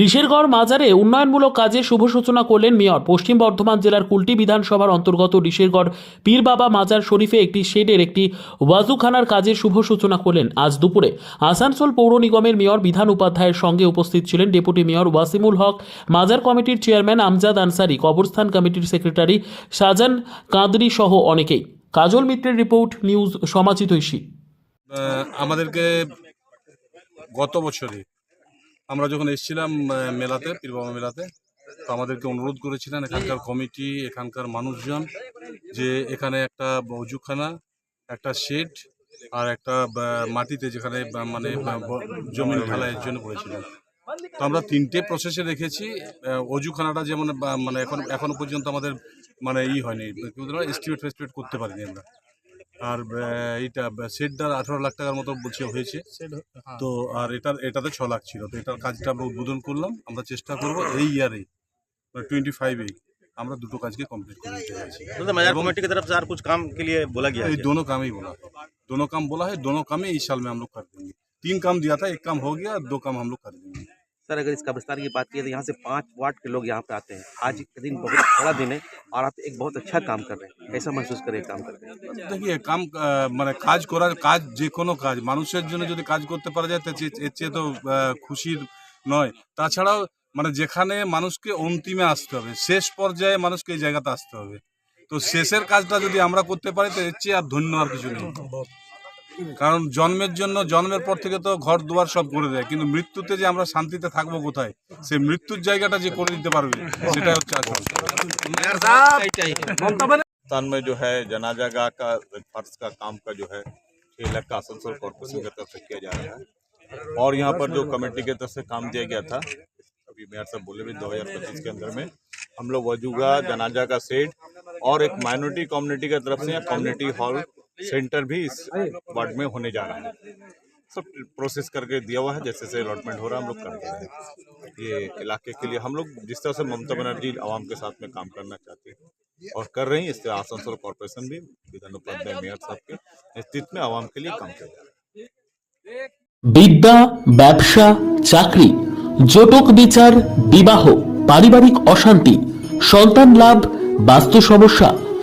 ঋষেরগড় মাজারে উন্নয়নমূলক কাজে শুভ সূচনা করলেন মেয়র। পশ্চিম বর্ধমান জেলার কুলটি বিধানসভার অন্তর্গত ঋষেরগড় পীর বাবা মাজার শরীফে একটি শেডের একটি ওয়াজুখানার কাজে শুভ সূচনা করলেন। আজ দুপুরে আসানসোল পৌর নিগমের মেয়র বিধান উপাধ্যায়ের সঙ্গে উপস্থিত ছিলেন ডেপুটি মেয়র ওয়াসিমুল হক, মাজার কমিটির চেয়ারম্যান আমজাদ আনসারি, কবরস্থান কমিটির সেক্রেটারি শাহজান কাদরি সহ অনেকেই। কাজল মিত্রের রিপোর্ট, নিউজ সমাচিত আমাদেরকে গত বছরে আমরা যখন এসেছিলাম মেলাতে পীরবাবা মেলাতে, তো আমাদেরকে অনুরোধ করেছিলেন এখানকার কমিটি, এখানকার মানুষজন, যে এখানে একটা অজুখানা, একটা শেড আর একটা মাটিতে যেখানে মানে জমিন ঢালাইয়ের জন্য বলেছিলেন তো আমরা তিনটে প্রসেসে রেখেছি অজুখানাটা যেমন মানে এখন, এখনও পর্যন্ত আমাদের মানে ই হয়নি এস্টিমেট ফেস্টিমেট করতে পারিনি আমরা। আর আহ, এইটা সেটটার আঠারো লাখ টাকার মতো বলছে হয়েছে তো আর এটার এটাতে ছ লাখ ছিল তো এটার কাজটা আমরা উদ্বোধন করলাম আমরা চেষ্টা করব এই ইয়ারে টোয়েন্টি ফাইভে আমরা দুটো কাজকে কমপ্লিট করে দিতে চাইছি मतलब मजार कमेटी की तरफ से और कुछ काम के लिए बोला गया है ये दोनों काम ही बोला है दोनों काम बोला है दोनों काम ही इस साल में हम लोग कर देंगे तीन काम दिया था एक काम हो गया दो काम हम लोग कर देंगे सर अगर इस कब्रिस्तान की बात करें तो यहाँ से पाँच वार्ड के लोग यहाँ पे आते हैं आज के दिन बहुत बड़ा दिन है और आप एक बहुत अच्छा काम कर रहे हैं कैसा महसूस करें काम करके देखिए কাম আহ, মানে কাজ করার কাজ যে কোনো কাজ মানুষের জন্য যদি কাজ করতে পারা যায় তো চে- এর চেয়ে তো আহ, খুশির নয় তাছাড়াও মানে যেখানে মানুষকে অন্তিমে আসতে হবে শেষ পর্যায়ে মানুষকে এই জায়গাতে আসতে হবে তো শেষের কাজটা যদি আমরা করতে পারি তো এর চেয়ে আর ধন্য আর কিছু নেই কারণ জন্মের জন্য জন্মের পর থেকে তো ঘর দুয়ার সব করে দেয় কিন্তু মৃত্যুতে যে আমরা শান্তিতে থাকবো কোথায় সেই মৃত্যুর জায়গাটা যে করে দিতে পারবে সেটা হচ্ছে আসল पाकिस्तान में जो है जनाजा गाह का फर्श का काम का जो है छह लाख का आसनसोल कॉर्पोरेशन की तरफ से किया जा रहा है और यहाँ पर जो कमेटी की तरफ से काम दिया गया था अभी मेयर साहब बोले भी 2025 के अंदर में हम लोग वजूगा जनाजा का सेट और एक माइनॉरिटी कम्युनिटी की तरफ से कम्युनिटी हॉल सेंटर भी इस वार्ड में होने जा रहा है सब प्रोसेस करके दिया हुआ है जैसे जैसे अलॉटमेंट हो रहा है हम लोग कर रहे हैं ये इलाके के लिए हम लोग जिस तरह से ममता बनर्जी आवाम के साथ में काम करना चाहती है और कर रही है इससे आसनसोल कॉरपोरेशन भी विधान उपाध्याय मेयर साहब के नेतृत्व में आवाम के लिए काम कर रहा है বিদ্যা ব্যবসা চাকরি জটক বিচার বিবাহ পারিবারিক অশান্তি সন্তান লাভ বাস্তু সমস্যা